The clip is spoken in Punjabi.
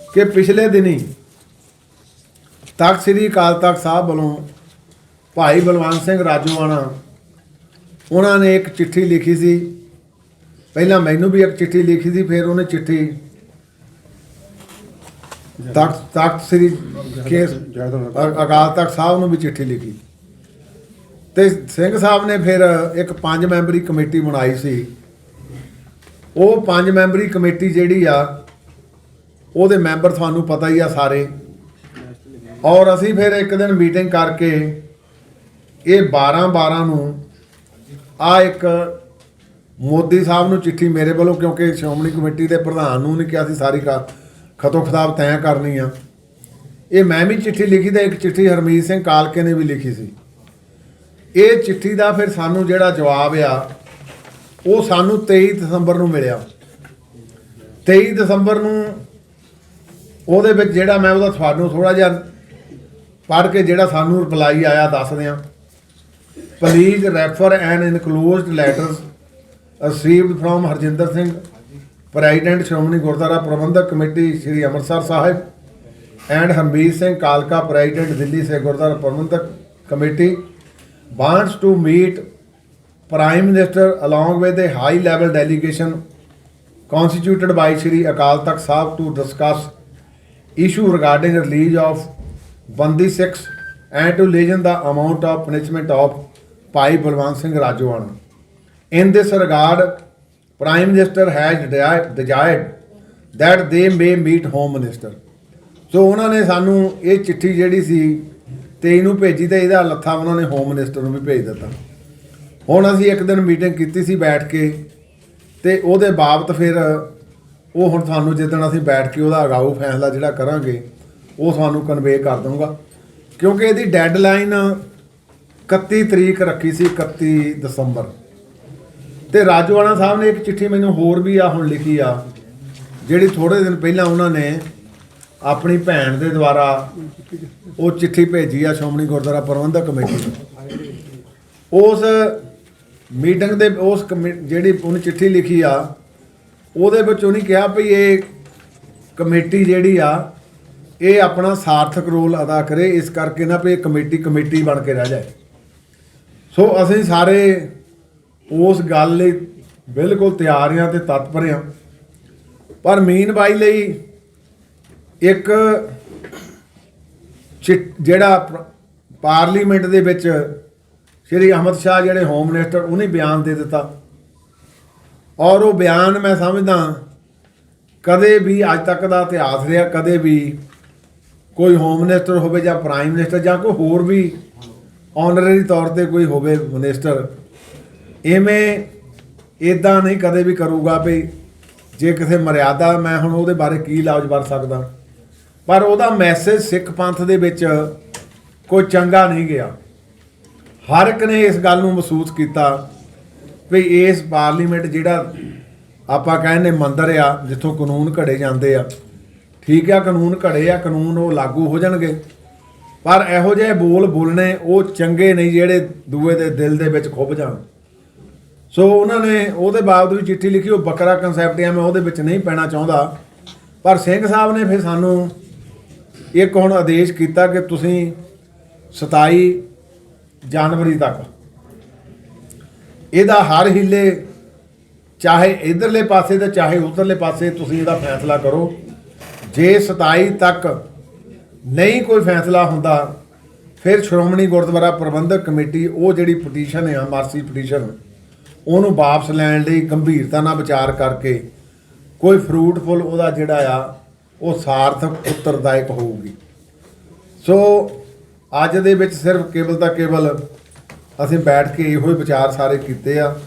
ਕਿ ਪਿਛਲੇ ਦਿਨੀ ਤਖਤ ਸ੍ਰੀ ਅਕਾਲ ਤਖਤ ਸਾਹਿਬ ਵੱਲੋਂ ਭਾਈ ਬਲਵੰਤ ਸਿੰਘ ਰਾਜੂਆਣਾ ਉਹਨਾਂ ਨੇ ਇੱਕ ਚਿੱਠੀ ਲਿਖੀ ਸੀ। ਪਹਿਲਾਂ ਮੈਨੂੰ ਵੀ ਇੱਕ ਚਿੱਠੀ ਲਿਖੀ ਸੀ, ਫਿਰ ਉਹਨੇ ਚਿੱਠੀ ਤਖਤ ਤਖਤ ਸ੍ਰੀ ਕੇਸ ਅਕਾਲ ਤਖਤ ਸਾਹਿਬ ਨੂੰ ਵੀ ਚਿੱਠੀ ਲਿਖੀ। ਤੇ ਸਿੰਘ ਸਾਹਿਬ ਨੇ ਫਿਰ ਇੱਕ ਪੰਜ ਮੈਂਬਰੀ ਕਮੇਟੀ ਬਣਾਈ ਸੀ। ਉਹ ਪੰਜ ਮੈਂਬਰੀ ਕਮੇਟੀ ਜਿਹੜੀ ਆ ਉਹਦੇ ਮੈਂਬਰ ਤੁਹਾਨੂੰ ਪਤਾ ਹੀ ਆ ਸਾਰੇ। ਔਰ ਅਸੀਂ ਫਿਰ ਇੱਕ ਦਿਨ ਮੀਟਿੰਗ ਕਰਕੇ ਇਹ 12 12 ਨੂੰ ਆ ਇੱਕ ਮੋਦੀ ਸਾਹਿਬ ਨੂੰ ਚਿੱਠੀ ਮੇਰੇ ਵੱਲੋਂ ਕਿਉਂਕਿ ਸ਼੍ਰੋਮਣੀ ਕਮੇਟੀ ਦੇ ਪ੍ਰਧਾਨ ਨੂੰ ਨੇ ਕਿਹਾ ਸੀ, ਸਾਰੀ ਕਾ ਖਤੋ ਖਤਾਬ ਤੈਅ ਕਰਨੀ ਆ। ਇਹ ਮੈਂ ਵੀ ਚਿੱਠੀ ਲਿਖੀ ਤੇ ਇੱਕ ਚਿੱਠੀ ਹਰਮੀਤ ਸਿੰਘ ਕਾਲਕੇ ਨੇ ਵੀ ਲਿਖੀ ਸੀ। ਇਹ ਚਿੱਠੀ ਦਾ ਫਿਰ ਸਾਨੂੰ ਜਿਹੜਾ ਜਵਾਬ ਆ, ਉਹ ਸਾਨੂੰ 23 ਦਸੰਬਰ ਨੂੰ ਮਿਲਿਆ। 23 ਦਸੰਬਰ ਨੂੰ ਉਹਦੇ ਵਿੱਚ ਜਿਹੜਾ ਮੈਂ ਉਹਦਾ ਤੁਹਾਨੂੰ ਥੋੜਾ ਜਿਹਾ ਪੜ੍ਹ ਕੇ ਜਿਹੜਾ ਸਾਨੂੰ ਰਿਪਲਾਈ ਆਇਆ ਦੱਸਦੇ ਆ please refer an enclosed letters received from Harjinder Singh president Shiromani Gurdwara Prabandhak committee Shri Amritsar Sahib and Harmeet Singh ਕਾਲਕਾ president Delhi say Gurdwara Prabandhak committee wants to meet prime minister along with a high level delegation constituted by Shri Akal Takht Sahib to discuss issue regarding release of Bandi Sikhs and to lessen the amount of punishment of Pai Balwant Singh Rajwana. In this regard, Prime Minister has desired desired that they may meet Home Minister. So ਉਹਨਾਂ ਨੇ ਸਾਨੂੰ ਇਹ ਚਿੱਠੀ ਜਿਹੜੀ ਸੀ 23 ਨੂੰ ਭੇਜੀ ਤੇ ਇਹਦਾ ਲੱਥਾ ਉਹਨਾਂ ਨੇ ਹੋਮ ਮਿਨਿਸਟਰ ਨੂੰ ਵੀ ਭੇਜ ਦਿੱਤਾ ਹੁਣ ਅਸੀਂ ਇੱਕ ਦਿਨ ਮੀਟਿੰਗ ਕੀਤੀ ਸੀ ਬੈਠ ਕੇ ਤੇ ਉਹਦੇ ਬਾਬਤ ਫਿਰ ਉਹ ਹੁਣ ਤੁਹਾਨੂੰ ਜਿੱਦਣ ਅਸੀਂ ਬੈਠ ਕੇ ਉਹਦਾ ਅਗਾਊ ਫੈਸਲਾ ਜਿਹੜਾ ਕਰਾਂਗੇ, ਉਹ ਤੁਹਾਨੂੰ ਕਨਵੇ ਕਰ ਦਊਂਗਾ। ਕਿਉਂਕਿ ਇਹਦੀ ਡੈਡਲਾਈਨ 31 ਤਰੀਕ ਰੱਖੀ ਸੀ 31 ਦਸੰਬਰ। ਤੇ ਰਾਜਵਾਨਾ ਸਾਹਿਬ ਨੇ ਇੱਕ ਚਿੱਠੀ ਮੈਨੂੰ ਹੋਰ ਵੀ ਆ ਹੁਣ ਲਿਖੀ ਆ, ਜਿਹੜੀ ਥੋੜੇ ਦਿਨ ਪਹਿਲਾਂ ਉਹਨਾਂ ਨੇ ਆਪਣੀ ਭੈਣ ਦੇ ਦੁਆਰਾ ਉਹ ਚਿੱਠੀ ਭੇਜੀ ਆ ਸ਼੍ਰੋਮਣੀ ਗੁਰਦੁਆਰਾ ਪ੍ਰਬੰਧਕ ਕਮੇਟੀ ਨੂੰ। ਉਸ ਮੀਟਿੰਗ ਦੇ, ਉਸ ਕਮੇ- ਜਿਹੜੀ ਉਹਨੇ ਚਿੱਠੀ ਲਿਖੀ ਆ ਉਹਦੇ ਵਿੱਚ ਉਹਨੇ ਕਿਹਾ ਵੀ ਇਹ ਕਮੇਟੀ ਜਿਹੜੀ ਆ, ਇਹ ਆਪਣਾ ਸਾਰਥਕ ਰੋਲ ਅਦਾ ਕਰੇ, ਇਸ ਕਰਕੇ ਨਾ ਵੀ ਇਹ ਕਮੇਟੀ ਕਮੇਟੀ ਬਣ ਕੇ ਰਹਿ ਜਾਏ। ਸੋ ਅਸੀਂ ਸਾਰੇ ਉਸ ਗੱਲ ਲਈ ਬਿਲਕੁਲ ਤਿਆਰ ਹਾਂ ਤੇ ਤਤਪਰ ਹਾਂ। ਪਰ ਮੀਨ ਬਾਈ ਲਈ ਇੱਕ ਚਿੱਟ- ਜਿਹੜਾ ਪ- ਪਾਰਲੀਮੈਂਟ ਦੇ ਵਿੱਚ ਸ਼੍ਰੀ ਅਹਿਮਦ ਸ਼ਾਹ ਜਿਹੜੇ ਹੋਮ ਮਿਨਿਸਟਰ, ਉਹਨੇ ਬਿਆਨ ਦੇ ਦਿੱਤਾ। ਔਰ ਉਹ ਬਿਆਨ ਮੈਂ ਸਮਝਦਾ ਕਦੇ ਵੀ ਅੱਜ ਤੱਕ ਦਾ ਇਤਿਹਾਸ ਰਿਹਾ, ਕਦੇ ਵੀ ਕੋਈ ਹੋਮ ਮਿਨਿਸਟਰ ਹੋਵੇ ਜਾਂ ਪ੍ਰਾਈਮ ਮਿਨਿਸਟਰ ਜਾਂ ਕੋਈ ਹੋਰ ਵੀ ਆਨਰਰੀ ਤੌਰ ਤੇ ਕੋਈ ਹੋਵੇ ਮਿਨਿਸਟਰ ਐਵੇਂ ਇਦਾਂ ਨਹੀਂ ਕਦੇ ਵੀ ਕਰੂਗਾ ਵੀ ਜੇ ਕਿਸੇ ਮਰਿਆਦਾ ਮੈਂ ਹੁਣ ਉਹਦੇ ਬਾਰੇ ਕੀ ਲਾਜ ਵਰ ਸਕਦਾ। ਪਰ ਉਹਦਾ ਮੈਸੇਜ ਸਿੱਖ ਪੰਥ ਦੇ ਵਿੱਚ ਕੋਈ ਚੰਗਾ ਨਹੀਂ ਗਿਆ। ਹਰ ਇੱਕ ਨੇ ਇਸ ਗੱਲ ਨੂੰ ਮਹਿਸੂਸ ਕੀਤਾ। ਵੀ ਇਸ ਪਾਰਲੀਮੈਂਟ ਜਿਹੜਾ ਆਪਾਂ ਕਹਿੰਦੇ ਮੰਦਰ ਆ, ਜਿੱਥੋਂ ਕਾਨੂੰਨ ਘੜੇ ਜਾਂਦੇ ਆ। ਠੀਕ ਆ, ਕਾਨੂੰਨ ਘੜੇ ਆ, ਕਾਨੂੰਨ ਉਹ ਲਾਗੂ ਹੋ ਜਾਣਗੇ। ਪਰ ਇਹੋ ਜਿਹੇ ਬੋਲ ਬੋਲਣੇ ਉਹ ਚੰਗੇ ਨਹੀਂ ਜਿਹੜੇ ਦੂਏ ਦੇ ਦਿਲ ਦੇ ਵਿੱਚ ਖੁੱਭ ਜਾਣ। ਸੋ ਉਹਨਾਂ ਨੇ ਉਹਦੇ ਬਾਬਤ ਵੀ ਚਿੱਠੀ ਲਿਖੀ, ਉਹ ਬੱਕਰਾ ਕਨਸੈਪਟ ਆ, ਮੈਂ ਉਹਦੇ ਵਿੱਚ ਨਹੀਂ ਪੈਣਾ ਚਾਹੁੰਦਾ। ਪਰ ਸਿੰਘ ਸਾਹਿਬ ਨੇ ਫਿਰ ਸਾਨੂੰ ਇੱਕ ਹੁਣ ਆਦੇਸ਼ ਕੀਤਾ ਕਿ ਤੁਸੀਂ 27 ਜਨਵਰੀ ਤੱਕ ਇਹਦਾ ਹਰ ਹਿੱਲੇ, ਚਾਹੇ ਇਧਰਲੇ ਪਾਸੇ ਤੇ ਚਾਹੇ ਉਧਰਲੇ ਪਾਸੇ, ਤੁਸੀਂ ਇਹਦਾ ਫੈਸਲਾ ਕਰੋ। ਜੇ 27 ਤੱਕ ਨਹੀਂ ਕੋਈ ਫੈਸਲਾ ਹੁੰਦਾ, ਫਿਰ ਸ਼੍ਰੋਮਣੀ ਗੁਰਦੁਆਰਾ ਪ੍ਰਬੰਧਕ ਕਮੇਟੀ, ਉਹ ਜਿਹੜੀ ਪਟੀਸ਼ਨ ਆ ਮਾਰਸੀ ਪਟੀਸ਼ਨ ਉਹਨੂੰ ਵਾਪਸ ਲੈਣ ਲਈ ਗੰਭੀਰਤਾ ਨਾਲ ਵਿਚਾਰ ਕਰਕੇ ਕੋਈ ਫਰੂਟਫੁਲ ਉਹਦਾ ਜਿਹੜਾ ਆ, ਉਹ ਸਾਰਥਕ, ਉੱਤਰਦਾਇਕ ਹੋਊਗੀ। ਸੋ ਅੱਜ ਦੇ ਵਿੱਚ ਸਿਰਫ ਕੇਵਲ ਤਾਂ ਕੇਵਲ ਅਸੀਂ ਬੈਠ ਕੇ ਇਹੋ ਹੀ ਵਿਚਾਰ ਸਾਰੇ ਕੀਤੇ ਆ।